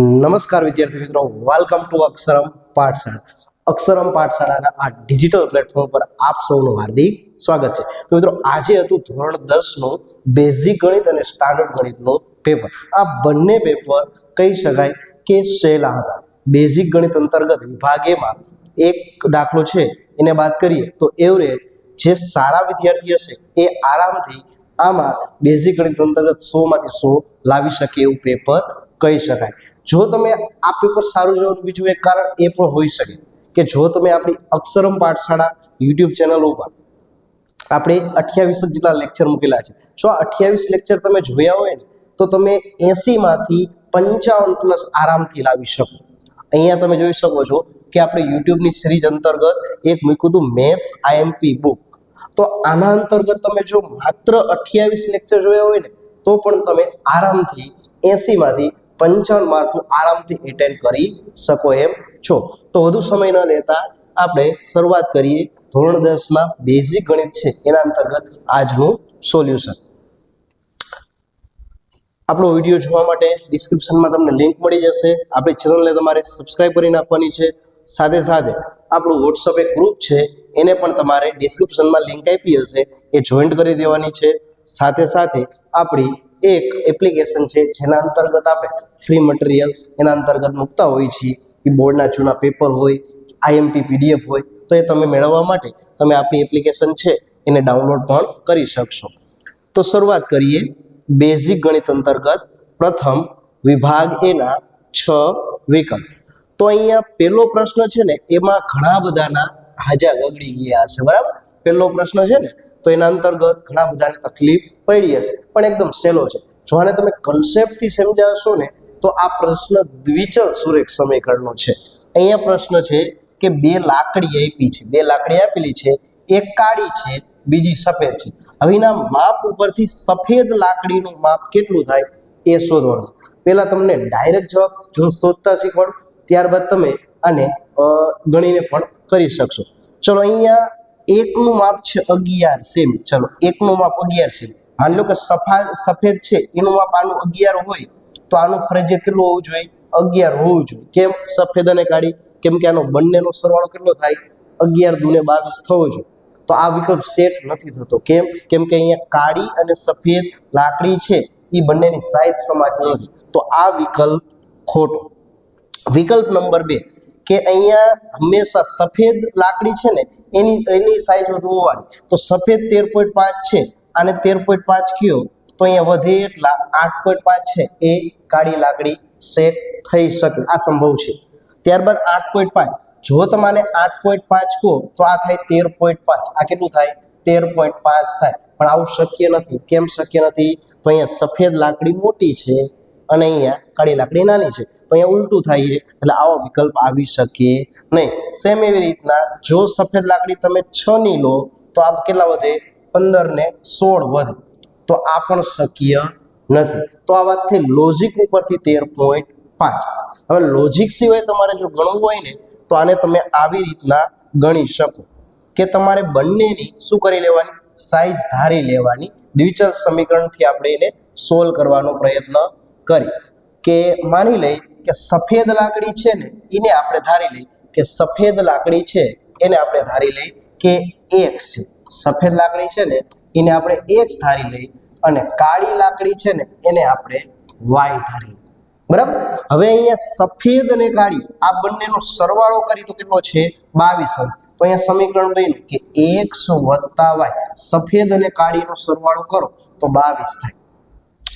નમસ્કાર વિદ્યાર્થી મિત્રો વેલકમ ટુ અક્ષરમ પાઠશાળા. અક્ષરમ પાઠશાળાના આ ડિજિટલ પ્લેટફોર્મ પર આપ સૌનું હાર્દિક સ્વાગત છે. તો મિત્રો, આજે હતું ધોરણ દસનું બેઝિક ગણિત અને સ્ટાન્ડર્ડ ગણિતનું પેપર આ બંને પેપર કહી શકાય કે સહેલા હતા. બેઝિક ગણિત અંતર્ગત વિભાગેમાં એક દાખલો છે, એને વાત કરીએ. તો એવરેજ જે સારા વિદ્યાર્થી હશે, એ આરામથી આમાં બેઝિક ગણિત અંતર્ગત સો માંથી સો લાવી શકે એવું પેપર કહી શકાય. જો તમે આ પેપર સારું જવાનું બીજું એક કારણ એ પણ હોઈ શકે કે જો તમે આપણી અક્ષરમ પાઠશાળા યુટ્યુબ ચેનલ ઉપર આપણે અઠ્યાવીસ જેટલા લેક્ચર મૂકેલા છે. જો આ અઠ્યાવીસ લેક્ચર તમે જોયા હોય ને, તો તમે એસીમાંથી પંચાવન પ્લસ આરામથી લાવી શકો. અહીંયા તમે જોઈ શકો છો કે આપણે યુટ્યુબની સિરીઝ અંતર્ગત એક મૂક્યું હતું મેથ્સ આઈએમપી બુક તો આના અંતર્ગત તમે જો માત્ર અઠ્યાવીસ લેક્ચર જોયા હોય ને, તો પણ તમે આરામથી એસીમાંથી પંચાવન માર્કનું આરામથી એટેન્ડ કરી શકો એમ છો. તો વધુ સમય ન લેતા આપણે શરૂઆત કરીએ ધોરણ દસના બેઝિક ગણિત છે. એના અંતર્ગત આજનું સોલ્યુશન આપણો વીડિયો જોવા માટે ડિસ્ક્રિપ્શનમાં તમને લિંક મળી જશે. આપણી ચેનલને તમારે સબસ્ક્રાઇબ કરી નાખવાની છે. સાથે સાથે આપણું વોટ્સઅપ એક ગ્રુપ છે. એને પણ તમારે ડિસ્ક્રિપ્શનમાં લિંક આપી હશે. એ જોઈન્ટ કરી દેવાની છે. સાથે સાથે આપણી એક એપ્લિકેશન છે જેના અંતર્ગત આપણે ફ્રી મટીરિયલ એના અંતર્ગત મૂકતા હોઈએ છીએ. એ બોર્ડના જૂના પેપર હોય આઈએમપી પીડીએફ હોય, તો એ તમે મેળવવા માટે તમે આપણી એપ્લિકેશન છે એને ડાઉનલોડ પણ કરી શકશો. તો શરૂઆત કરીએ બેઝિક ગણિત અંતર્ગત પ્રથમ વિભાગ એના છ વિકલ્પ. તો અહીંયા પહેલો પ્રશ્ન છે ને, એમાં ઘણા બધાના હાજા ગગડી ગયા હશે, બરાબર? પહેલો પ્રશ્ન છે ને તો એના અંતર્ગત ઘણા બધાને તકલીફ પડી હશે. પણ એકદમ સહેલો છે. જો આને તમે કન્સેપ્ટથી સમજાવશો ને, તો આ પ્રશ્ન દ્વિચલ સુરેખ સમીકરણનો છે. અહીંયા પ્રશ્ન છે કે બે લાકડી આપી છે. બે લાકડી આપેલી છે. એક કાળી છે, બીજી સફેદ છે. હવે એના માપ ઉપરથી સફેદ લાકડીનું માપ કેટલું થાય એ શોધવાનું છે. પહેલા તમને ડાયરેક્ટ જવાબ જો શોધતા શીખવાડું, ત્યારબાદ તમે આને ગણીને પણ કરી શકશો. ચલો અહીંયા એકનું માપ છે અગિયાર સેમ. ચલો, એકનું માપ અગિયાર સેમ. માની લો કે સફા, સફેદ છે, એનું માપ આનું અગિયાર હોય, તો આનું ફરજિયાત કેટલું હોવું જોઈએ? અગિયાર હોવું જોઈએ. કેમ? સફેદ અને કાળી? કેમ કે આનો બંનેનો સરવાળો કેટલો થાય? અગિયાર દુને બાવીસ થવો જોઈએ. તો આ વિકલ્પ સેટ નથી થતો. કેમ? કેમ કે અહીંયા કાળી અને સફેદ લાકડી છે, એ બંનેની સાઈઝ સમાજ નથી. તો આ વિકલ્પ ખોટો. વિકલ્પ નંબર બે. કે અહીંયા હંમેશા સફેદ લાકડી છે ને, એની એની સાઈઝ વધુ હોવાની. તો સફેદ તેર પોઈન્ટ પાંચ છે અને તેર પોઈન્ટ પાંચ કયો? તો અહીંયા વધે એટલા આઠ પોઈન્ટ પાંચ છે. એ કાળી લાકડી સેટ થઈ શકે. આ સંભવ છે. ત્યારબાદ આઠ પોઈન્ટ પાંચ. જો તમારે આઠ પોઈન્ટ પાંચ કહો, તો આ થાય તેર પોઈન્ટ પાંચ. આ કેટલું થાય? તેર પોઈન્ટ પાંચ થાય. પણ આવું શક્ય નથી. કેમ શક્ય નથી? તો અહીંયા સફેદ લાકડી મોટી છે. અને અહીંયા કાળી લાકડી નાની છે. તો અહીંયા ઉલટું થાય છે. એટલે આવો વિકલ્પ આવી શકે નહીં. સેમ એવી રીતના જો સફેદ લાકડી તમે છ ની લો, તો આ કેટલા વધે? પંદર ને સોળ વધે. તો આ પણ શક્ય નથી. તો આ વાત થઈ લોજિક ઉપરથી તેર પોઈન્ટ પાંચ. હવે લોજિક સિવાય તમારે જો ગણવું હોય ને, તો આને તમે આવી રીતના ગણી શકો. કે તમારે બંનેની શું કરી લેવાની? સાઈઝ ધારી લેવાની. દ્વિચલ સમીકરણથી આપણે એને સોલ્વ કરવાનો પ્રયત્ન કરી કે માની લઈ કે સફેદ લાકડી છે ને, એને આપણે ધારી લઈ કે સફેદ લાકડી છે, એને આપણે ધારી લઈ કે એક્સ છે. સફેદ લાકડી છે ને, એને આપણે એક્સ ધારી લઈ અને કાળી લાકડી છે ને, એને આપણે વાય ધારી બરાબર? હવે અહીંયા સફેદ અને કાળી, આ બંનેનો સરવાળો કરી તો કેટલો છે? બાવીસ અંશ. તો અહીંયા સમીકરણ બન્યું કે એક્સ વત્તા વાય સફેદ અને કાળીનો સરવાળો કરો તો બાવીસ થાય.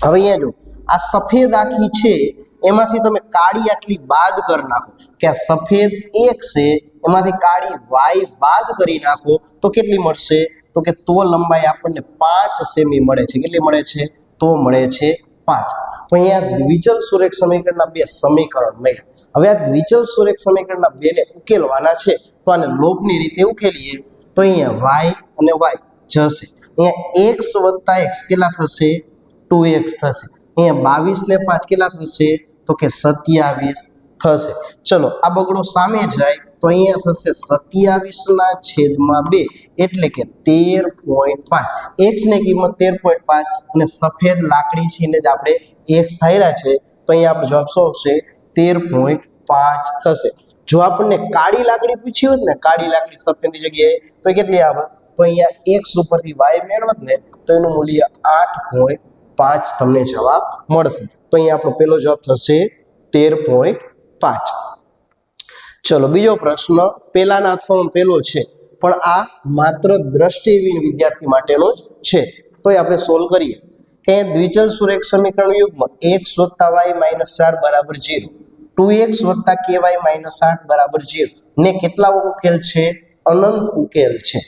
હવે અહીંયા જો આ સફેદ આખી છે, એમાંથી તમે કાળી આટલી બાદ કરી નાખો. કે આ સફેદ એક છે, એમાંથી કાળી વાય બાદ કરી નાખો, તો કેટલી મળશે? તો કે તો લંબાઈ આપણને પાંચ સેમી મળે છે. કેટલી મળે છે? તો મળે છે પાંચ. તો અહીંયા દ્વિચલ સુરેખ સમીકરણના બે સમીકરણ મળ્યા. હવે આ દ્વિચલ સુરેખ સમીકરણના બેને ઉકેલવાના છે. તો આને લોભની રીતે ઉકેલીએ. તો અહીંયા વાય અને વાય જશે. અહીંયા એક્સ વત્તા એક્સ કેટલા થશે? ટુ એક્સ થશે. અહીંયા બાવીસ ને પાંચ કેટલા થશે? તો કે સત્યાવીસ થશે. ચલો, આ બગડો સામે જાય તો અહીંયા થશે સત્યાવીસના છેદમાં બે, એટલે કે તેર પોઈન્ટ પાંચ. એક્સની કિંમત તેર પોઈન્ટ પાંચ અને સફેદ લાકડી છે એને જ આપણે એક્સ થાયરા છે, તો અહીંયા આપણો જવાબ શું આવશે? તેર પોઈન્ટ પાંચ થશે. જો આપણને કાળી લાકડી પૂછી હોત ને, કાળી લાકડી સફેદની જગ્યાએ, તો કેટલી આવે? તો અહીંયા એક્સ ઉપરથી વાય મેળવત ને, તો એનું મૂલ્ય આઠ પોઈન્ટ પાંચ તમને જવાબ મળશે. તો અહીંયા આપણો પહેલો જવાબ થશે તેર પોઈન્ટ પાંચ. ચલો, બીજો પ્રશ્ન પેલાના અથવામાં પેલો છે, પણ આ માત્ર દ્રષ્ટિહીન વિદ્યાર્થી માટેનો જ છે. તો એ આપણે સોલ્વ કરીએ. કે દ્વિચલ સુરેખ સમીકરણ યુગમાં એક્સ વત્તા વાય માઇનસ ચાર બરાબર જીરો ટુ એક્સ વત્તા કે વાય માઇનસ આઠ બરાબર જીરો ને કેટલા ઉકેલ છે? અનંત ઉકેલ છે.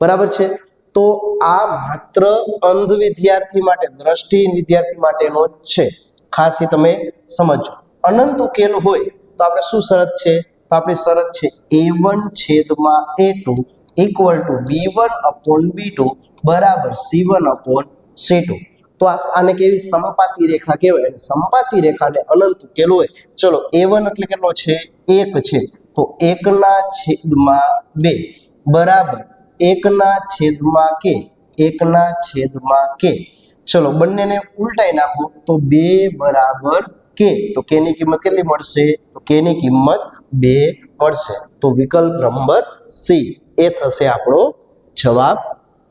બરાબર છે? તો આ માત્ર અંધ વિદ્યાર્થી માટે, દ્રષ્ટિહીન વિદ્યાર્થી માટેનો છે. ખાસ એ તમે સમજો. અનંત ઉકેલ હોય તો આપણે શું શરત છે? તો આપણી શરત છે એ વન છેદમાં A two equal to B one upon B two બરાબર C one upon C two તો આ આને કેવી? સમપાતી રેખા કહેવાય. અને સમપાતી રેખાને અનંત ઉકેલ હોય. ચલો એ વન એટલે કેટલો છે? એક છે. તો એકના છેદમાં બે. બરાબર. એકના છેદમાં કે, એકના છેદમાં કે. ચલો, બંનેને ઉલટાઈ નાખો તો બે બરાબર કે. તો કે ની કિંમત કેટલી મળશે? તો કે ની કિંમત બે મળશે. તો વિકલ્પ નંબર સી. એ થશે આપણો જવાબ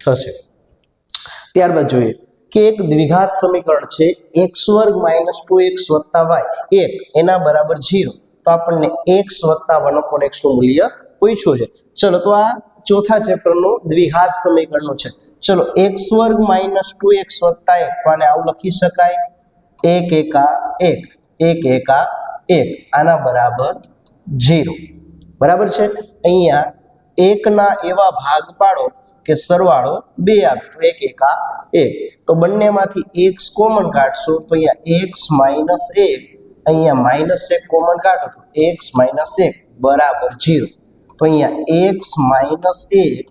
થશે. ત્યારબાદ જોઈએ. કે એક દ્વિઘાત સમીકરણ છે. એક્સ વર્ગ માઇનસ ટુ એક્સ વત્તા વાય. એક, એના બરાબર ઝીરો. તો આપણને એક્સ વત્તા વન અપોન એક્સનું મૂલ્ય પૂછ્યું છે. ચલો, તો આ ચોથા ચેપ્ટરનું દ્વિઘાત સમીકરણનું છે. ચલો એક્સ વર્ગ માઇનસ ટુ એક્સ વત્તા એક. તો આને આવું લખી શકાય. એક એકા એક. એક એકા એક. આના બરાબર ઝીરો બરાબર છે? અહીંયા એકના એવા ભાગ પાડો કે સરવાળો બે આવે. તો એક એકા એક. તો બંનેમાંથી એક્સ કોમન કાઢશો તો અહીંયા એક્સ માઇનસ એક. અહીંયા માઇનસ એક કોમન કાઢો તો એક્સ માઇનસ એક. બરાબર ઝીરો તો અહીંયા એક્સ માઇનસ એક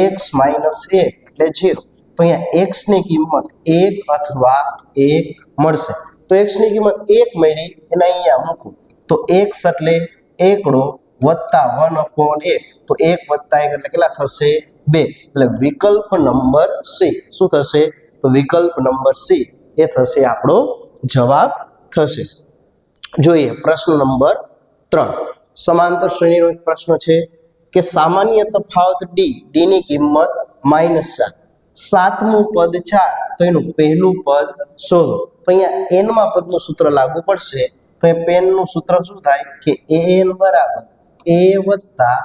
એક્સ માઇનસ એક એટલે ઝીરો તો અહીંયા એક્સની કિંમત એક અથવા એક મળશે. તો એક્સની કિંમત એક મળી, એને અહીંયા મૂકું. તો એક્સ એટલે એકડો વત્તા વન અપોન એક તો એક વત્તા એક એટલે કેટલા થશે? બે. એટલે વિકલ્પ નંબર સી શું થશે? તો વિકલ્પ નંબર સી એ થશે આપણો જવાબ થશે. જોઈએ પ્રશ્ન નંબર ત્રણ. સમાંતર શ્રેણીનો એક પ્રશ્ન છે કે સામાન્ય તફાવત ડી ડી ની કિંમત માઇનસ ચાર. સાતમું પદ ચાર, તો એનું પહેલું પદ શોધો તો અહીંયા એનમાં પદનું સૂત્ર લાગુ પડશે. તો એ પેનનું સૂત્ર શું થાય કે એ એન બરાબર એ વત્તા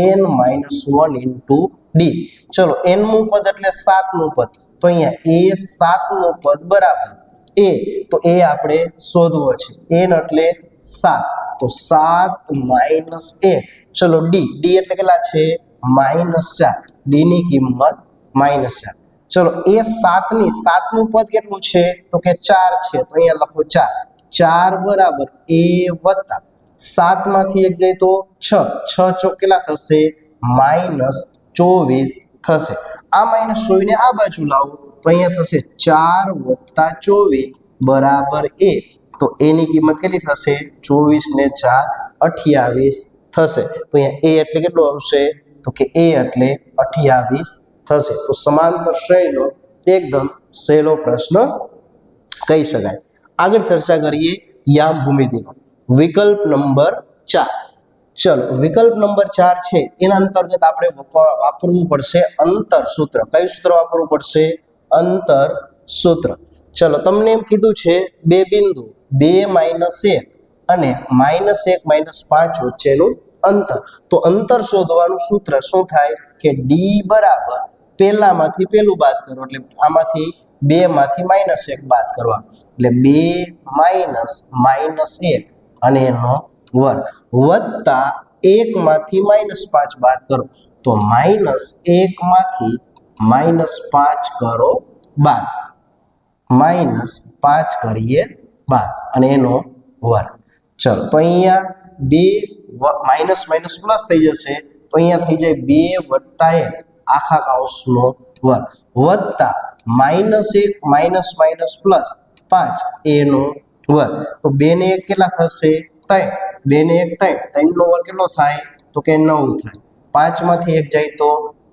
N minus one into D ચલો એનમું પદ એટલે સાતમું પદ. તો અહીંયા એ સાતમું પદ બરાબર. એ તો એ આપણે શોધવો છે. એન એટલે સાત. તો સાત માઇનસ એ ચલો ડી ડી એટલે કેટલા છે? માઇનસ ચાર. ડી ની કિંમત માઇનસ ચાર. ચલો, એ સાતની, સાતનું પદ કેટલું છે? તો કે ચાર છે. તો અહીંયા લખો ચાર. ચાર બરાબર એ વત્તા. સાતમાંથી એક જાય તો છ. છ ચો કેટલા થશે? માઇનસ ચોવીસ થશે. આ માઇનસ ચોવીસને આ બાજુ લાવો. તો અહીંયા થશે ચાર વત્તા ચોવીસ બરાબર એ તો એની કિંમત કેટલી થશે? ચોવીસ ને ચાર અઠ્યાવીસ થશે. તો અહીંયા એ એટલે કેટલું આવશે? તો કે એ એટલે અઠ્યાવીસ થશે. તો સમાંતર શ્રેણીનો એકદમ સહેલો પ્રશ્ન કહી શકાય. આગળ ચર્ચા કરીએ યામ ભૂમિતિનો વિકલ્પ નંબર ચાર. ચલો, વિકલ્પ નંબર ચાર છે. એના અંતર્ગત આપણે વાપરવું પડશે અંતર સૂત્ર. કયું સૂત્ર વાપરવું પડશે? અંતર સૂત્ર. ચલો, તમને એમ કીધું છે, બે બિંદુ. બે માઇનસ એક અને માઇનસ એક માઇનસ પાંચ વચ્ચેનું અંતર. તો અંતર શોધવાનું સૂત્ર શું થાય? કે ડી બરાબર પહેલામાંથી પહેલું બાદ કરો, એટલે આમાંથી બે માંથી માઇનસ એક બાદ કરવા એટલે બે માઇનસ માઇનસ એક અને એનો વર્ગ. વત્તા એક માંથી માઇનસ પાંચ બાદ કરો. તો માઇનસ એક માંથી માઇનસ પાંચ કરો બાદ. માઇનસ પાંચ કરીએ બાદ અને એનો વર્ગ ચલો, તો અહીંયા બે માઇનસ માઇનસ પ્લસ થઈ જશે. તો અહીંયા થઈ જાય બે વત્તા એક, આખા કૌંસનો વર્ગ વત્તા માઇનસ એક માઇનસ માઇનસ પ્લસ પાંચ, એનો વર્ગ તો બે ને એક કેટલા થશે? ત્રણ. બે ને એક ત્રણ. ત્રણનો વર્ગ કેટલો થાય? તો કે નવ થાય. પાંચમાંથી એક જાય તો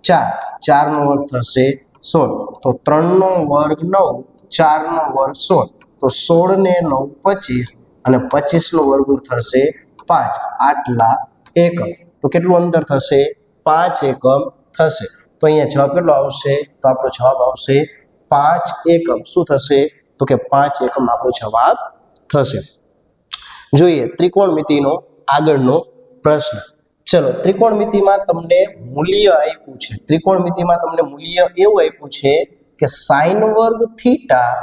ચાર. ચારનો વર્ગ થશે સોળ. તો ત્રણનો વર્ગ નવ, ચારનો વર્ગ સોળ. તો સોળ ને નવ પચીસ અને પચીસનું વર્ગમૂળ થશે પાંચ. આટલા એકમ. તો કેટલું અંતર થશે? પાંચ એકમ થશે. તો અહીંયા જવાબ કેટલો આવશે? તો આપણો જવાબ આવશે પાંચ એકમ. શું થશે? તો કે પાંચ એકમ આપણો જવાબ થશે. જોઈએ ત્રિકોણમિતિનો આગળનો પ્રશ્ન. ચલો, ત્રિકોણમિતિમાં તમને મૂલ્ય આપ્યું છે. ત્રિકોણમિતિમાં તમને મૂલ્ય એવું આપ્યું છે કે સાઈન વર્ગ થીટા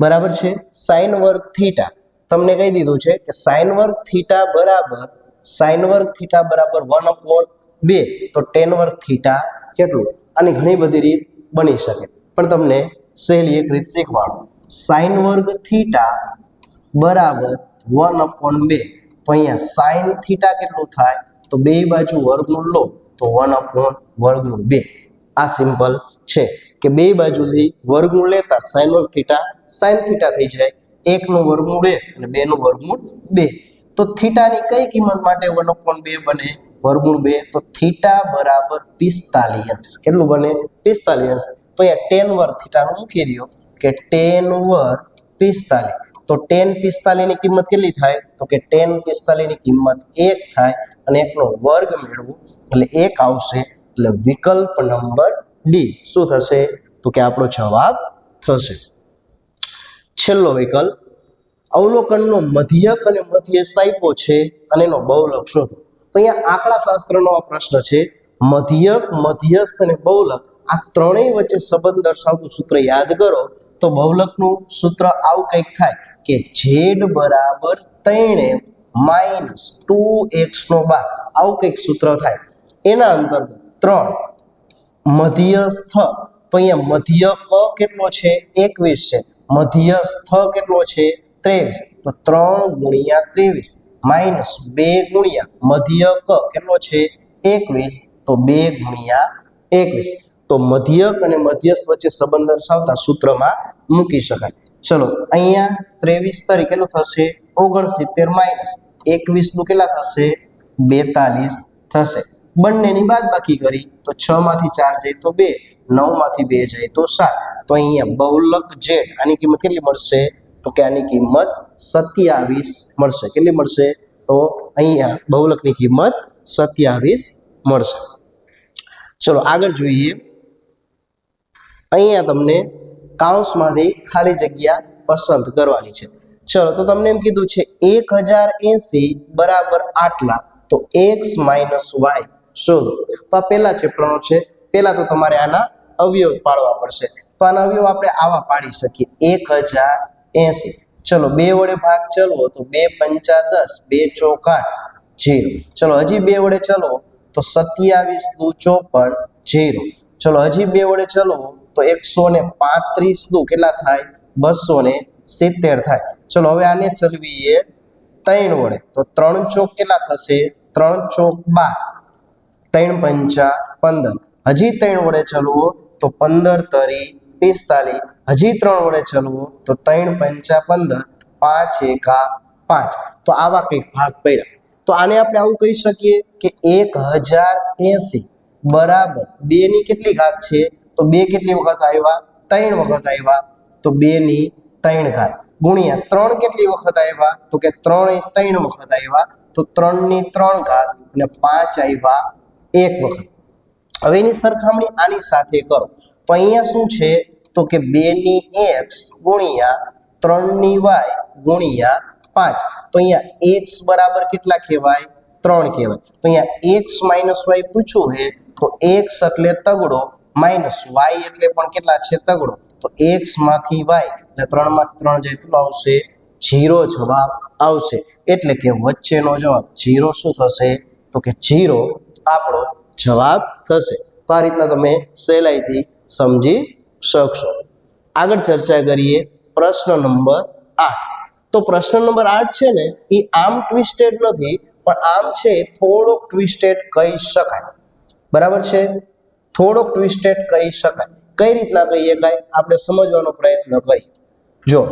બરાબર છે? સાઇન વર્ગ થીટા તમને કહી દીધું છે કે સાઇન વર્ગ થીટા બરાબર સાઇન વર્ગ થીટા બરાબર વન અપોન બે. તો ટેન વર્ગ થીટા કેટલું? આની ઘણી બધી રીત બની શકે. પણ તમને સહેલી એક રીત શીખવાડું. સાઇન વર્ગ થીટા બરાબર વન અપોન બે. તો અહીંયા સાઇન થીટા કેટલું થાય? તો બે બાજુ વર્ગમૂળ લો. તો વન અપોન વર્ગમૂળ બે. આ સિમ્પલ છે. કે બે બાજુથી વર્ગમૂળ લેતા સાઈન વર્ગ થીટા સાઈન થીટા થઈ જાય. એકનું વર્ગમૂળ એક અને બેનું વર્ગમૂળ બે. તો થીટાની કઈ કિંમત માટે વન અપોન બે બને? વર્ગમૂળ બે. તો થીટા બરાબર પિસ્તાલીસ. કેટલું બને? પિસ્તાલીસ. તો અહીંયા ટેન વર્ગ થીટાનું મૂકી દો કે ટેન વર્ગ પિસ્તાલીસ. તો ટેન પિસ્તાલીસની કિંમત કેટલી થાય? તો કે ટેન પિસ્તાલીસની કિંમત એક થાય અને એકનો વર્ગ મેળવો. એટલે એક આવશે. એટલે વિકલ્પ નંબર ડી. શું થશે? તો કે આપણો જવાબ થશે. છેલ્લો વિકલ્પ, અવલોકનનો મધ્યક અને મધ્યસ્થ આપ્યો છે અને એનો બહુલક શોધો. તો અહીંયા આંકડા શાસ્ત્રનો આ પ્રશ્ન છે. મધ્યક, મધ્યસ્થ અને બહુલક, આ ત્રણેય વચ્ચે સંબંધ દર્શાવતું સૂત્ર યાદ કરો. તો બહુલકનું સૂત્ર આવું કંઈક થાય કે ઝેડ બરાબર તેણે માઇનસ ટુ એક્સ નો બાર. આવું કંઈક સૂત્ર થાય. એના અંતર્ગત ત્રણ મધ્યસ્થ. તો અહીંયા મધ્ય ક કેટલો છે? એકવીસ છે. મધ્યસ્થ કેટલો છે? ત્રેવીસ. તો ત્રણ ગુણ્યા ત્રેવીસ. માઇનસ બે ગુણ્યા મધ્ય ક કેટલો છે? એકવીસ. તો બે ગુણ્યા એકવીસ. તો મધ્યક અને મધ્યસ્થ વચ્ચે સંબંધ દર્શાવતા સૂત્રમાં મૂકી શકાય. ચલો, અહીંયા ત્રેવીસ તારીખ થશે? ઓગણસિત્તેર માઇનસ. એકવીસનું કેટલા થશે? બેતાલીસ થશે. બંનેની બાદ બાકી કરી. તો છ માંથી ચાર જાય તો બે, નવમાંથી બે જાય તો સાત. તો અહીંયા બહુલક જેડ આની કિંમત કેટલી મળશે? તો કે આની કિંમત સત્યાવીસ મળશે. કેટલી મળશે? તો અહીંયા બહુલકની કિંમત સત્યાવીસ મળશે. ચલો, આગળ જોઈએ. અહીંયા તમને કાઉન્સમાંથી ખાલી જગ્યા પસંદ કરવાની છે. ચલો, તો તમને એમ કીધું છે, એક હજાર એસી બરાબર આટલા. તો એક્સ માઇનસ વાય શોધો. તો આ પહેલા પ્રણો છે. પહેલા તો તમારે આના અવયવ પાડવા પડશે. તો આના અવયવ આપણે આવા પાડી શકીએ. એક હજાર એસી. ચલો, બે વડે ભાગ ચલવો તો બે પંચા દસ, બે ચોક જીરો. ચલો, હજી બે વડે ચલો તો સત્યાવીસ દુ ચોપન, જીરો. ચલો, હજી બે વડે ચલો તો એકસો ને પાંત્રીસ દુ કેટલા થાય? બસો ને સિત્તેર થાય. ચલો, હવે આને ચલવીએ ત્રણ વડે. તો ત્રણ ચોક કેટલા થશે? ત્રણ ચોક બાર. ત્રણ પંચા પંદર. હજી ત્રણ વડે ચલવો તો પંદર તરી પિસ્તાલીસ. હજી ત્રણ વડે ચલવો તો ત્રણ પંચા પંદર. પાંચ એકા પાંચ. તો આવા કંઈક ભાગ પડ્યા. તો આને આપણે આવું કહી શકીએ કે એક હજાર એસી. બરાબર. બે ની કેટલી ઘાત છે? તો બે કેટલી વખત આવ્યા? ત્રણ વખત આવ્યા. તો બે ની ત્રણ ઘાત. ગુણ્યા ત્રણ કેટલી વખત આવ્યા? તો કે ત્રણ ત્રણ વખત આવ્યા. તો ત્રણની ત્રણ ઘાત. અને પાંચ આવ્યા એક વખત. હવે એની સરખામણી આની સાથે કરો. તો અહીંયા શું છે? તો કે બે ની એક્સ ગુણ્યા ત્રણની વાય ગુણ્યા પાંચ. તો અહીંયા એક્સ બરાબર કેટલા કહેવાય? ત્રણ કહેવાય. તો અહીંયા એક્સ માઇનસ વાય પૂછ્યું હે તો એક્સ એટલે તગડો માઇનસ વાય એટલે પણ કેટલા છે? તગડો. તો એક્સમાંથી વાય એટલે ત્રણમાંથી ત્રણ જાય કેટલો આવશે? જીરો જવાબ આવશે. એટલે કે વચ્ચેનો જવાબ જીરો શું થશે? તો કે જીરો આપણો જવાબ થશે. તો આ રીતના તમે સહેલાઈથી સમજી શકશો. આગળ ચર્ચા કરીએ પ્રશ્ન નંબર આઠ. તો પ્રશ્ન નંબર આઠ છે ને, એ આમ ટ્વિસ્ટેડ નથી, પણ આમ છે થોડોક ટ્વિસ્ટેડ કહી શકાય. બરાબર છે? થોડોક ટ્વિસ્ટેડ કહી શકાય. કઈ રીતના કહી શકાય આપણે સમજવાનો પ્રયત્ન કરીએ. જો,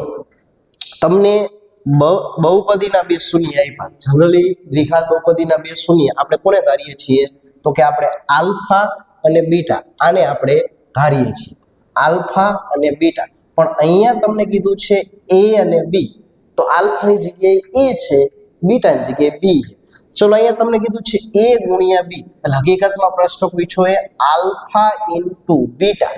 તમને બહુપદીના બે શૂન્ય આપ્યા. જનરલી દ્વિઘાત બહુપદીના બે શૂન્ય આપણે કોને ધારીએ છીએ? તો કે આપણે આલ્ફા અને બીટા, આને આપણે ધારીએ છીએ. આલ્ફા અને બીટા. પણ અહીંયા તમને કીધું છે એ અને બી. તો આલ્ફાની જગ્યાએ એ છે, બીટાની જગ્યાએ બી ચલો અહીંયા તમને કીધું છે એ ગુણ્યા બી. એટલે હકીકતમાં પ્રશ્ન પૂછ્યો એ આલ્ફા ઇન્ટુ બીટા.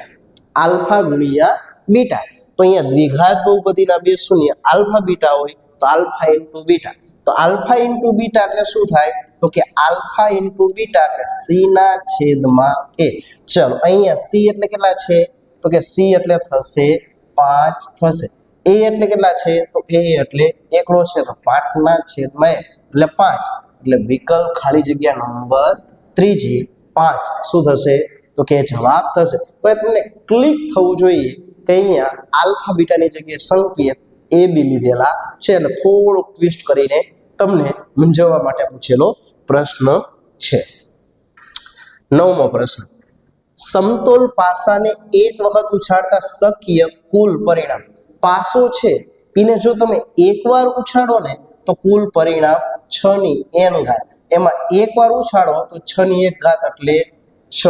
આલ્ફા ગુણ્યા બીટા. તો અહીંયા દ્વિઘાત બહુપદીના બે શૂન્ય, આલ્ફા બીટા હોય તો આલ્ફા ઇન્ટુ બીટા. તો આલ્ફા ઇન્ટુ બીટા એટલે શું થાય? તો કે આલ્ફા ઇન્ટુ બીટા એટલે સી ના છેદમાં એ. ચલો, અહીંયા સી એટલે કેટલા છે? તો કે સી એટલે થશે પાંચ થશે. એ એટલે કેટલા છે? તો એ એટલે એકડો છે તો પાંચના છેદમાં એ એટલે પાંચ. એટલે વિકલ્પ ખાલી જગ્યા નંબર ત્રીજી પાંચ. શું થશે? તો કે જવાબ થશે. તો એ તમને ક્લિક થવું જોઈએ. અહીંયા આલ્ફા બીટાની જગ્યાએ સંકેત એ બી લીધેલા છે. એટલે થોડુંક ટ્વિસ્ટ કરીને તમને મૂંઝવવા માટે પૂછેલો પ્રશ્ન છે. નવમો પ્રશ્ન. સમતોલ પાસાને એક વખત ઉછાળતા શક્ય કુલ પરિણામ પાસો છે? એને જો તમે એકવાર ઉછાળો ને, તો કુલ પરિણામ છ ની એન ઘાત. એમાં એકવાર ઉછાળો તો છ ની એક ઘાત એટલે છ.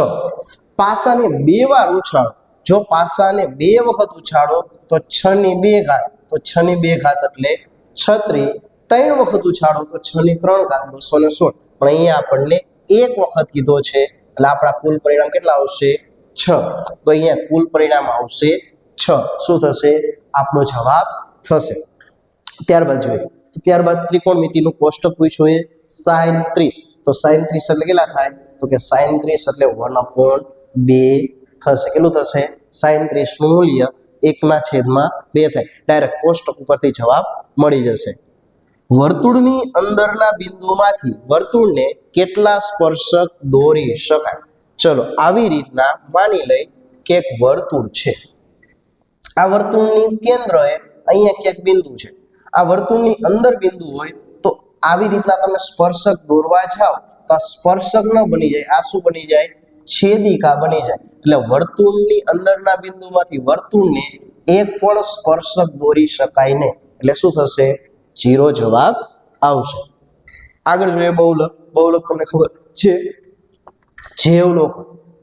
પાસાને બે વાર ઉછાળો જો પાસાને બે વખત ઉછાળો, તો છ ની બે ઘાત, તો છ ની બે ઘાત એટલે છત્રી. ત્રણ વખત ઉછાળો, તો છ ની ત્રણ ઘાત, બસો ને સોળ. પણ અહીંયા આપણને એક વખત કીધો છે, એટલે આપણા કુલ પરિણામ કેટલા આવશે? છ. તો અહીંયા કુલ પરિણામ આવશે છ. શું થશે? આપણો જવાબ થશે. ત્યારબાદ જોઈએ. તો ત્યારબાદ ત્રિકોણમિતિનું કોષ્ટક પૂછ્યું એ. સાઈન ત્રીસ. તો સાઈન ત્રીસ એટલે કેટલા થાય? તો કે સાઈન ત્રીસ એટલે વન અપોન બે થશે. કેટલું થશે? સાઈન ત્રીસનું મૂલ્ય એકના છેદમાં બે થાય. ડાયરેક્ટ કોષ્ટક ઉપરથી જવાબ મળી જશે. વર્તુળની અંદરના બિંદુમાંથી વર્તુળને કેટલા સ્પર્શક દોરી શકાય? ચલો, આવી રીતના માની લઈ કે એક વર્તુળ છે. આ વર્તુળની કેન્દ્રએ અહીંયા ક્યાંક બિંદુ છે. આ વર્તુળની અંદર બિંદુ હોય તો આવી રીતના તમે સ્પર્શક દોરવા જાઓ તો આ સ્પર્શક ન બની જાય. આ શું બની જાય? છેદિકા બની જાય. એટલે વર્તુળની અંદરના બિંદુમાંથી વર્તુળને એક પણ સ્પર્શક દોરી શકાય નહીં. એટલે શું થશે? જીરો જવાબ આવશે. આગળ જોઈએ બહુલક. બહુલક તમને ખબર છે? જે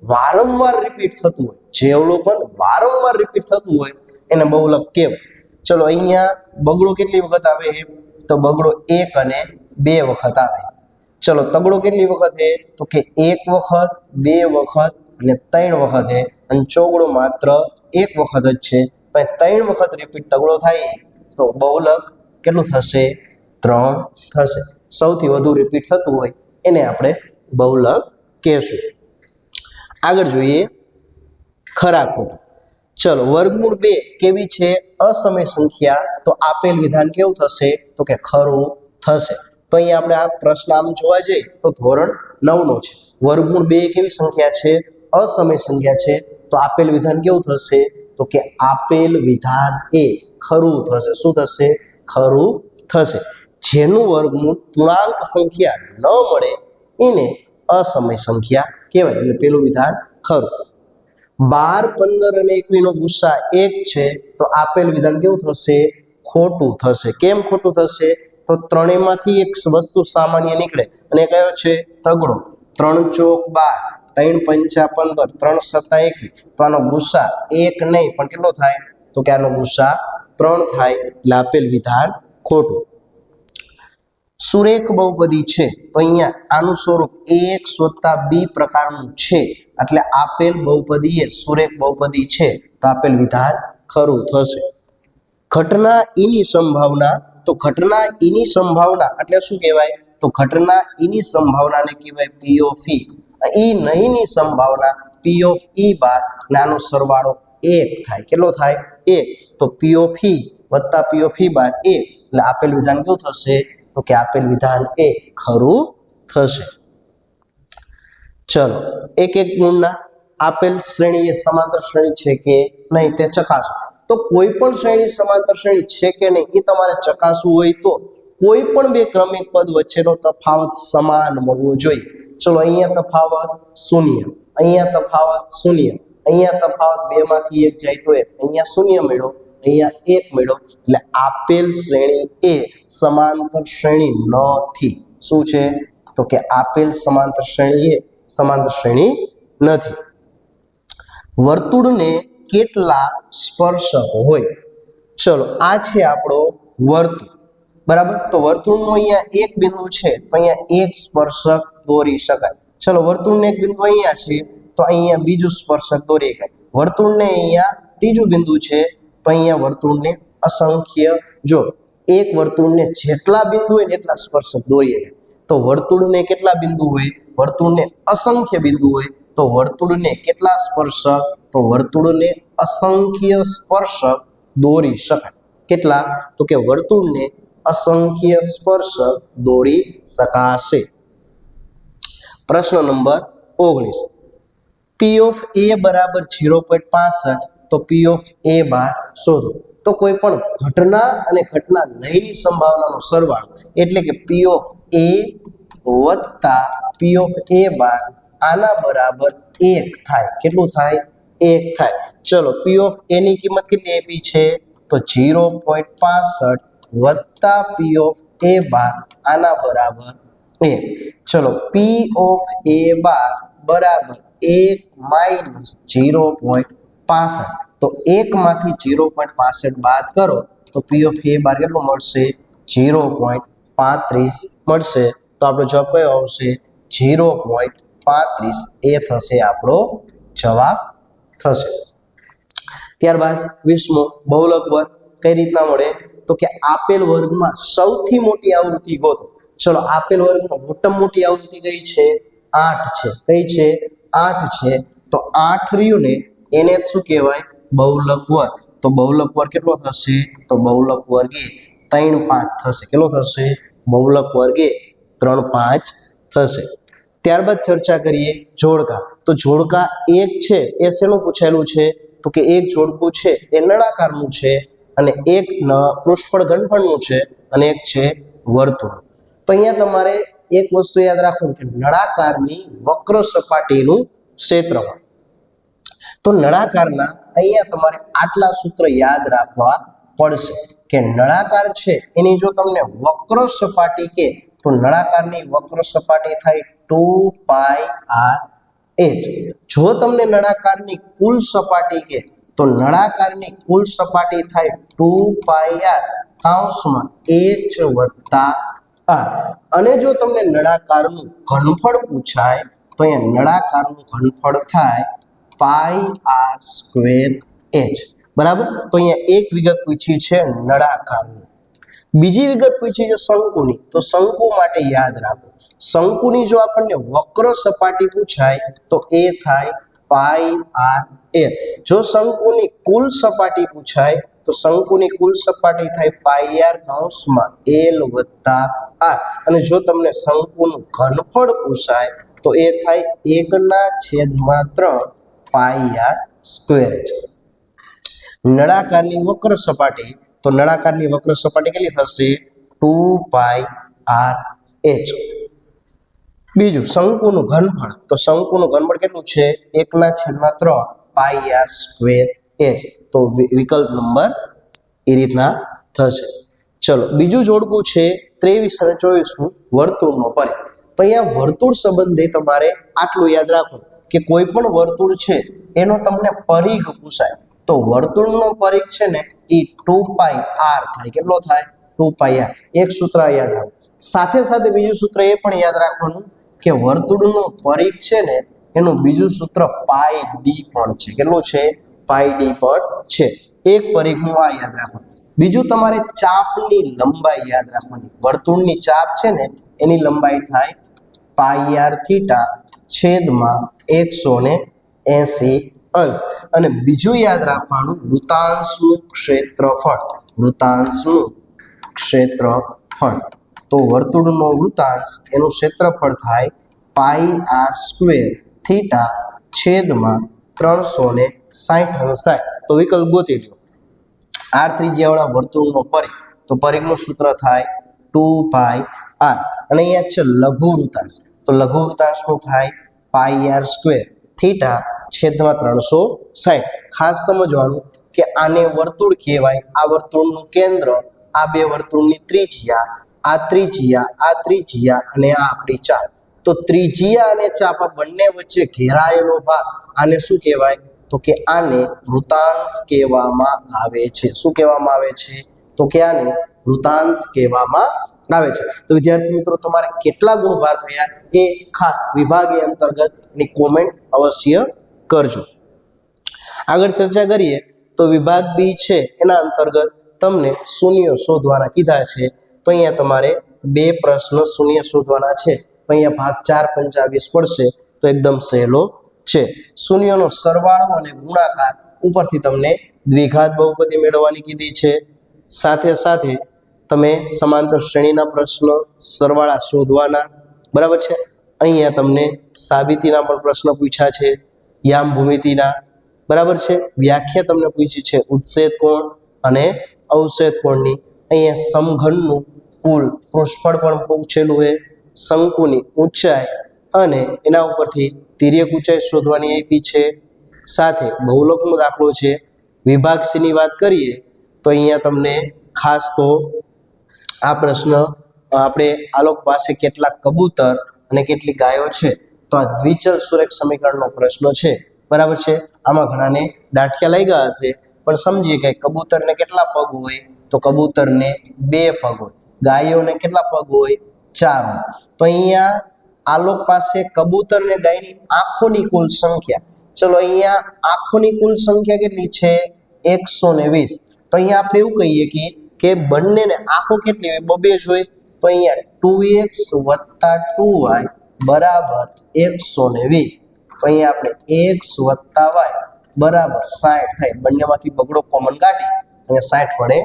વારંવાર રિપીટ થતું હોય. જે વારંવાર રિપીટ થતું હોય, એને બહુલક કહેવાય ચલો અહીંયા બગડો કેટલી વખત આવે તો બગડો એક અને બે વખત આવે. ચલો, તગડો કેટલી વખત તો કે એક વખત, બે વખત અને ત્રણ વખત હે અને ચોગડો માત્ર એક વખત જ છે. પણ ત્રણ વખત રિપીટ તગડો થાય, તો બહુલક કેટલું થશે? ત્રણ થશે. સૌથી વધુ રિપીટ થતું હોય, એને આપણે બહુલક કહેશું. આગળ જોઈએ, ખરા ખોટા. ચલો, વર્ગમૂળ બે કેવી છે? અસમય સંખ્યા, તો આપેલ વિધાન કેવું થશે? તો કે ખરું, થશે. તો અહીંયા આપણે આ પ્રશ્ન આમ જોવા જઈએ તો ધોરણ નવનો છે. વર્ગમૂળ બે કેવી સંખ્યા છે? અસમય સંખ્યા છે. તો આપેલ વિધાન કેવું થશે? તો કે આપેલ વિધાન એ ખરું થશે. શું થશે? ખરું થશે. જેનું વર્ગમૂળ પૂર્ણાંક સંખ્યા ન મળે, એને અસમય સંખ્યા કહેવાય. એટલે પેલું વિધાન ખરું. બાર, પંદર અને એકવીનો ગુસ્સા એક છે. તો આપેલ વિધાન કેવું થશે? ખોટું થશે. કેમ ખોટું થશે? તો ત્રણેયમાંથી એક વસ્તુ સામાન્ય નીકળે અને કયો છે? તગડો. ત્રણ ચોક બાર, ત્રણ પંચા પંદર, ત્રણ સત્તા એકવીસ. તો આનો ગુસ્સા એક નહીં, પણ કેટલો થાય? તો કે આનો ગુસ્સા ત્રણ થાય, એટલે આપેલ વિધાન ખોટું. સુરેખ બહુપદી છે, તો અહીંયા આનું સ્વરૂપ એક સ્વતા બી પ્રકારનું છે. એટલે આપેલ બહુપદી એ સુરેખ બહુપદી છે, તો આપેલ વિધાન ખરું, થશે. ઘટના ઈની સંભાવના તો ઘટના ઈની સંભાવના, એટલે શું કહેવાય? તો ઘટના ઈની સંભાવનાને કહેવાય પી ઓફ ઈ ઈ નહીંની સંભાવના પી ઈ બાદ નાનો સરવાળો એક થાય. કેટલો થાય? એક. તો પી ઓફ ઈ વત્તા પી ઓફ ઈ બાદ એક. એટલે આપેલ વિધાન કેવું થશે? તો કે આપેલ વિધાન એ ખરું થશે. ચલો, એક એક ગુણના આપેલ શ્રેણી એ સમાંતર શ્રેણી છે કે નહીં તે ચકાસો. તો કોઈ પણ શ્રેણી સમાંતર શ્રેણી છે કે નહીં, એ તમારે ચકાસવું હોય તો કોઈ પણ બે ક્રમિક પદ વચ્ચેનો તફાવત સમાન મળવો જોઈએ. ચલો, અહીંયા તફાવત શૂન્ય, અહીંયા તફાવત શૂન્ય, અહીંયા તફાવત બે માંથી એક જાય તો એક, અહીંયા શૂન્ય મળ્યો, અહીંયા એક મળ્યો. એટલે આપેલ શ્રેણી એ સમાંતર શ્રેણી નથી. શું છે? તો કે આપેલ સમાંતર શ્રેણી એ સમાંતર શ્રેણી નથી. વર્તુળને કેટલા સ્પર્શક હોય? ચલો, આ છે આપણો વર્તુળ. બરાબર? તો વર્તુળનું અહીંયા એક બિંદુ છે, તો અહીંયા એક સ્પર્શક દોરી શકાય. ચલો, વર્તુળને એક બિંદુ અહીંયા છે, તો અહીંયા બીજું સ્પર્શક દોરી શકાય. વર્તુળને અહીંયા ત્રીજું બિંદુ છે, તો અહીંયા વર્તુળને અસંખ્ય જો, એક વર્તુળને જેટલા બિંદુ હોય એટલા સ્પર્શક દોરીએ. તો વર્તુળને કેટલા બિંદુ હોય? વર્તુળને અસંખ્ય બિંદુ હોય તો વર્તુળને કેટલા સ્પર્શક? તો વર્તુળને અસંખ્ય સ્પર્શક દોરી શકાય. કેટલા? તો કે વર્તુળને અસંખ્ય સ્પર્શક દોરી શકાશે. પ્રશ્ન નંબર ઓગણીસ. પી ઓફ એ બરાબર ઝીરો પોઈન્ટ પાસઠ, તો પી ઓફ એ બાર શોધો. તો કોઈ પણ ઘટના અને ઘટના નહીંની સંભાવનાનો સરવાળો, એટલે કે પી ઓફ એ વત્તા પી ઓફ એ બાર આના બરાબર એક થાય. કેટલું થાય? એક થાય. ચલો પી ઓફ એની કિંમત કેટલી આપી છે? તો ઝીરો પોઈન્ટ પાસઠ વત્તા પી ઓફ એ બાર આના બરાબર એક. ચલો પી ઓફ એ બાર બરાબર એક માઇનસ ઝીરો પોઈન્ટ પાસઠ. તો એકમાંથી ઝીરો પોઈન્ટ પાસઠ બાદ કરો, તો પી ઓફ એ બાર કેટલું મળશે? ઝીરો પોઈન્ટ પાંત્રીસ મળશે. તો આપણો જવાબ કયો આવશે? ઝીરો પોઈન્ટ પાંત્રીસ એ થશે આપણો જવાબ થશે. ત્યારબાદ વીસમો બહુલક વર્ગ કઈ રીતના મળે? તો કે આપેલ વર્ગમાં સૌથી મોટી આવૃત્તિ ગોતો. ચલો, આપેલ વર્ગમાં મોટામાં મોટી આવૃત્તિ કઈ છે? આઠ છે. કઈ છે? આઠ છે. તો આઠ રહ્યું ને એને શું કહેવાય? બહુલક વર્ગ. તો બહુલક વર્ગ કેટલો થશે? તો બહુલક વર્ગે ત્રણ પાંચ થશે. કેટલો થશે? બહુલક વર્ગે ત્રણ પાંચ થશે. ત્યારબાદ ચર્ચા કરીએ જોડકા. તો જોડકા એક છે, એ શેનું પૂછેલું છે? તો કે એક જોડકું છે, એ નળાકારનું છે અને એક પૃષ્ઠફળ ઘનફળનું છે અને એક છે વર્તુળ. તો અહીંયા તમારે એક વસ્તુ યાદ રાખવું કે નળાકારની વક્ર સપાટીનું ક્ષેત્રફળ. તો નળાકારના અહીંયા તમારે આટલા સૂત્ર યાદ રાખવા પડશે કે નળાકાર છે, એની જો તમને વક્ર સપાટી કે, તો નળાકારની વક્ર સપાટી થાય ટુ પાઈ આર એચ જો તમને નળાકારની કુલ સપાટી કે, તો નળાકારની કુલ સપાટી થાય ટુ પાઈ આર કાઉન્સમાં એચ વત્તા આર. અને જો તમને નળાકારનું ઘનફળ પૂછાય, તો અહીંયા નળાકારનું ઘનફળ થાય પાઈ આર સ્ક્વેર એચ. બરાબર? તો અહીંયા એક વિગત પૂછી છે નળાકારનું. બીજી વિગત પૂછી છે શંકુની. તો શંકુ માટે યાદ રાખો. શંકુની જો આપણને વક્ર સપાટી પૂછાય, તો એ થાય પાઈ આર એ જો શંકુની કુલ સપાટી પૂછાય, તો શંકુની કુલ સપાટી થાય પાઈ આર કૌંસમાં એલ વત્તા આર. અને જો તમને શંકુનું ઘનફળ પૂછાય, તો એ થાય એકના છેદમાં ત્રણ પાઈ આર સ્ક્વેર નળાકારની વક્ર સપાટી, તો નળાકારની વક્ર સપાટી કેટલી થશે? Two pi R H. બીજું, શંકુનું ઘનફળ. તો શંકુનું ઘનફળ કેટલું છે? એકના છેદમાં ત્રણ. પાઈ આર સ્ક્વેર એ તો વિકલ્પ નંબર એ રીતના થશે. ચલો, બીજું જોડકું છે ત્રેવીસ અને ચોવીસનું વર્તુળનો પરિ તો અહીંયા વર્તુળ સંબંધે તમારે આટલું યાદ રાખો કે કોઈ પણ વર્તુળ છે, એનો તમને પરિઘ પૂછાય. તો વર્તુળનો પરિઘ છે ને એ ટુ પાઈ આર થાય. કેટલો થાય? ટુ આર એક સૂત્ર યાદ રાખો. સાથે સાથે બીજું સૂત્ર એ પણ યાદ રાખવાનું કે વર્તુળનો પરિઘ છે ને, એનું બીજું સૂત્ર પાઈ ડી પણ છે. કેટલું છે? પાઈ ડી પણ છે. એક પરિઘનું આ યાદ રાખવાનું. બીજું તમારે ચાપની લંબાઈ યાદ રાખવાની. વર્તુળની ચાપ છે ને, એની લંબાઈ થાય પાઈ આર થીટા છેદમાં એકસો ને એસી અંશ. અને બીજું યાદ રાખવાનું વૃતાંશનું ક્ષેત્રફળ. વૃતાંશનું ક્ષેત્રફળ. તો વર્તુળનો વૃતાંશ એનું ક્ષેત્રફળ થાય પાઈ આર સ્ક્વેર થીટા છેદમાં ત્રણસો ને સાઠ અંશાય તો વિકલ્પ ગોતી લો. આર ત્રિજ્યાવાળા વર્તુળનો પરિઘ. તો પરિઘનું સૂત્ર થાય ટુ પાઈ આર. અને અહીંયા છે લઘુ વૃતાંશ તો લઘુ વૃતાંશનું થાય? પાઈ આર સ્ક્વેર થીટા છેદમાં ત્રણસો સાઠ ખાસ સમજવાનું કે આને વર્તુળ કહેવાય. આ વર્તુળનું કેન્દ્ર આ બે વર્તુળની ત્રિજ્યા, આ ત્રિજ્યા આ ત્રિજ્યા અને આ આપણી ચાપ. તો ત્રિજ્યા અને ચાપ બંને વચ્ચે ઘેરાયેલો ભાગ. આને શું કહેવાય? તો કે આને વૃતાંશ કહેવામાં આવે છે. શું કહેવામાં આવે છે? તો કે આને વૃતાંશ કહેવામાં આવે છે. તો વિદ્યાર્થી મિત્રો, તમારે કેટલા ગુણ ભાર થયા? એ ખાસ વિભાગીય અંતર્ગતની કોમેન્ટ અવશ્ય કરજો. આગળ ચર્ચા કરીએ તો વિભાગ બી છે એના અંતર્ગત તમને શૂન્ય શોધવાના કીધા છે, તો અહીંયા તમારે બે પ્રશ્ન શૂન્ય શોધવાના છે. અહીંયા ભાગ ચાર પંચાવીસ પડશે, તો એકદમ સહેલો છે. શૂન્યનો સરવાળો અને ગુણાકાર ઉપરથી તમને દ્વિઘાત બહુપદી મેળવવાની કીધી છે. સાથે સાથે તમે સમાંતર શ્રેણીના પ્રશ્ન સરવાળા શોધવાના, બરાબર છે? અહીંયા તમને સાબિતીના પણ પ્રશ્ન પૂછ્યા છે યામ ભૂમિતિના બરાબર છે? વ્યાખ્યા તમને પૂછી છે ઉચ્છેદ કોણ અને અવક્ષેદ કોણની અહીંયા સમઘનનું કુલ પૃષ્ઠફળ પણ પૂછેલું છે. શંકુની ઊંચાઈ અને એના ઉપરથી તિર્યક ઊંચાઈ શોધવાની આપી છે. સાથે બહુલકનો દાખલો છે. વિભાગ સીની વાત કરીએ તો અહીંયા તમને ખાસ તો આ પ્રશ્ન, આપણે આલોક પાસે કેટલા કબૂતર અને કેટલી ગાયો છે તો આ દ્વિચલ સુરેખ સમીકરણનો પ્રશ્ન છે. બરાબર છે? આમાં ઘણાને દાંઠિયા લઈ ગયા હશે. પણ સમજીએ કે કબૂતરને કેટલા પગ હોય, તો કબૂતરને બે પગ હોય. ગાયોને કેટલા પગ હોય? ચાર હોય. તો અહીંયા આલોક પાસે કબૂતર ને ગાયની આંખોની કુલ સંખ્યા. ચલો અહીંયા આંખોની કુલ સંખ્યા કેટલી છે? એકસો ને વીસ. તો અહીંયા આપણે એવું કહીએ કે કે બંનેને આંખો કેટલી હોય? બબે જ હોય. તો અહીંયા ટુ એક્સ વત્તા ટુ વાય બરાબર એકસો ને વીસ. તો અહીંયા આપણે એક્સ વત્તા વાય બરાબર સાઠ થાય, બંનેમાંથી બગડો કોમન કાઢી અને સાઠ વડે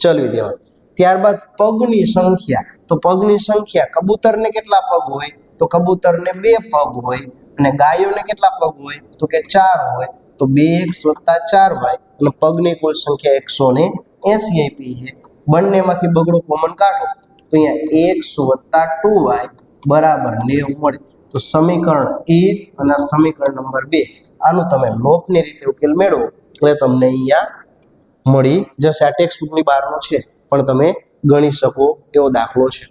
ચલવી દેવા. ત્યારબાદ પગની સંખ્યા, તો પગની સંખ્યા કબૂતરને કેટલા પગ હોય? તો કબૂતરને બે પગ હોય અને ગાયોને કેટલા પગ હોય? તો કે ચાર હોય. તો બે એક્સ વત્તા ચાર વાય અને પગની કુલ સંખ્યા એકસો ને એસી આપી છે. બંનેમાંથી બગડો કોમન કાઢો, તો અહીંયા એક્સ વત્તા ટુ વાય બરાબર નેવું મળે. તો સમીકરણ એક અને સમીકરણ નંબર બે. આનું તમે લોપની રીતે ઉકેલ મેળવો એટલે તમને અહીંયા મળી જશે. આ ટેક્સ્ટ બુકની બહારનો છે, પણ તમે ગણી શકો એવો દાખલો છે.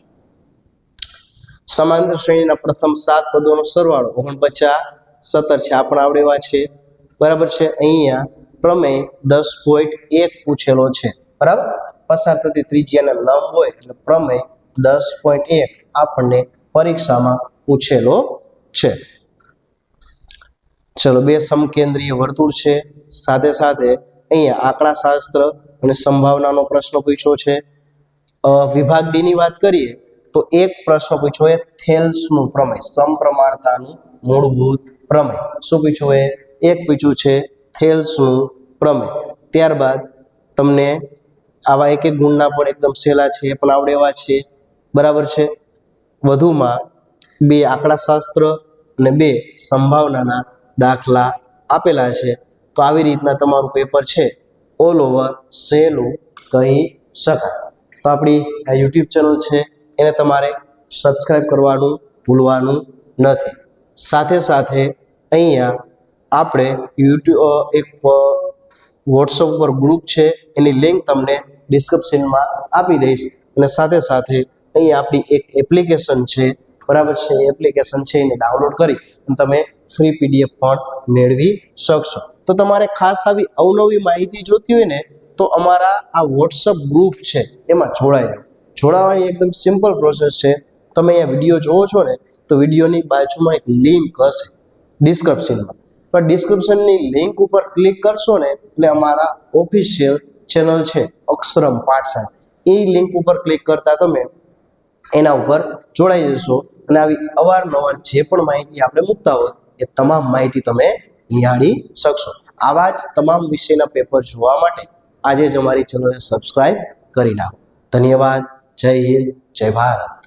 સમાંતર શ્રેણીના પ્રથમ સાત પદોનો સરવાળો, ઓગણપચાસ, સત્તર છે, આ પણ આવડેવા છે. બરાબર છે? અહીંયા પ્રમેય દસ પોઈન્ટ એક પૂછેલો છે. બરાબર? પસાર થતી ત્રિજ્યાના લંબ હોય એટલે પ્રમેય દસ પોઈન્ટ એક આપણને પરીક્ષામાં પૂછેલો છે. ચલો બે સમકેન્દ્રીય વર્તુળ છે. સાથે સાથે અહીંયા આંકડાશાસ્ત્ર અને સંભાવનાનો પ્રશ્ન પૂછ્યો છે. વિભાગ ડી ની વાત કરીએ તો એક પ્રશ્ન પૂછ્યો એ થેલ્સનું પ્રમેય, સમપ્રમાણતાનું મૂળભૂત પ્રમેય. શું પૂછ્યું એ? એક પૂછ્યું છે થેલ્સનું પ્રમેય. ત્યારબાદ તમને આવા એક એક ગુણના પણ એકદમ સહેલા છે પણ આવડે એવા છે. બરાબર છે? વધુમાં બે આંકડાશાસ્ત્ર અને બે સંભાવનાના દાખલા આપેલા છે. તો આવી રીતના તમારું પેપર છે. ઓલ ઓવર સહેલું કહી શકાય. તો આપણી આ યુટ્યુબ ચેનલ છે. એને તમારે સબસ્ક્રાઈબ કરવાનું ભૂલવાનું નથી. સાથે સાથે અહીંયા આપણે યુટ્યુબ એક વોટ્સઅપ ઉપર ગ્રુપ છે. એની લિંક તમને ડિસ્ક્રિપ્શનમાં આપી દઈશ. અને સાથે સાથે અહીં આપણી એક એપ્લિકેશન છે. બરાબર છે. એપ્લિકેશન છે એને ડાઉનલોડ કરી અને તમે ફ્રી પીડીએફ પણ મેળવી શકશો. તો તમારે ખાસ આવી અવનવી માહિતી જોતી હોય ને, તો અમારા આ વોટ્સઅપ ગ્રુપ છે, એમાં જોડાઈ જોડાવાની એકદમ સિમ્પલ પ્રોસેસ છે. તમે અહીંયા વીડિયો જોવો છો ને, તો વિડીયોની બાજુમાં એક લિંક હશે ડિસ્ક્રિપ્શનમાં પણ ડિસ્ક્રિપ્શનની લિંક ઉપર ક્લિક કરશો ને, એટલે અમારા ઓફિશિયલ ચેનલ છે, અક્ષરમ પાઠશાળા. એ લિંક ઉપર ક્લિક કરતા તમે એના ઉપર જોડાઈ જશો અને આવી અવારનવાર જે પણ માહિતી આપણે મૂકતા હોય એ તમામ માહિતી તમે નિહાળી શકશો. આવા જ તમામ વિષયના પેપર જોવા માટે આજે જ અમારી ચેનલને સબસ્ક્રાઈબ કરી નાખો. ધન્યવાદ. જય હિન્દ. જય ભારત.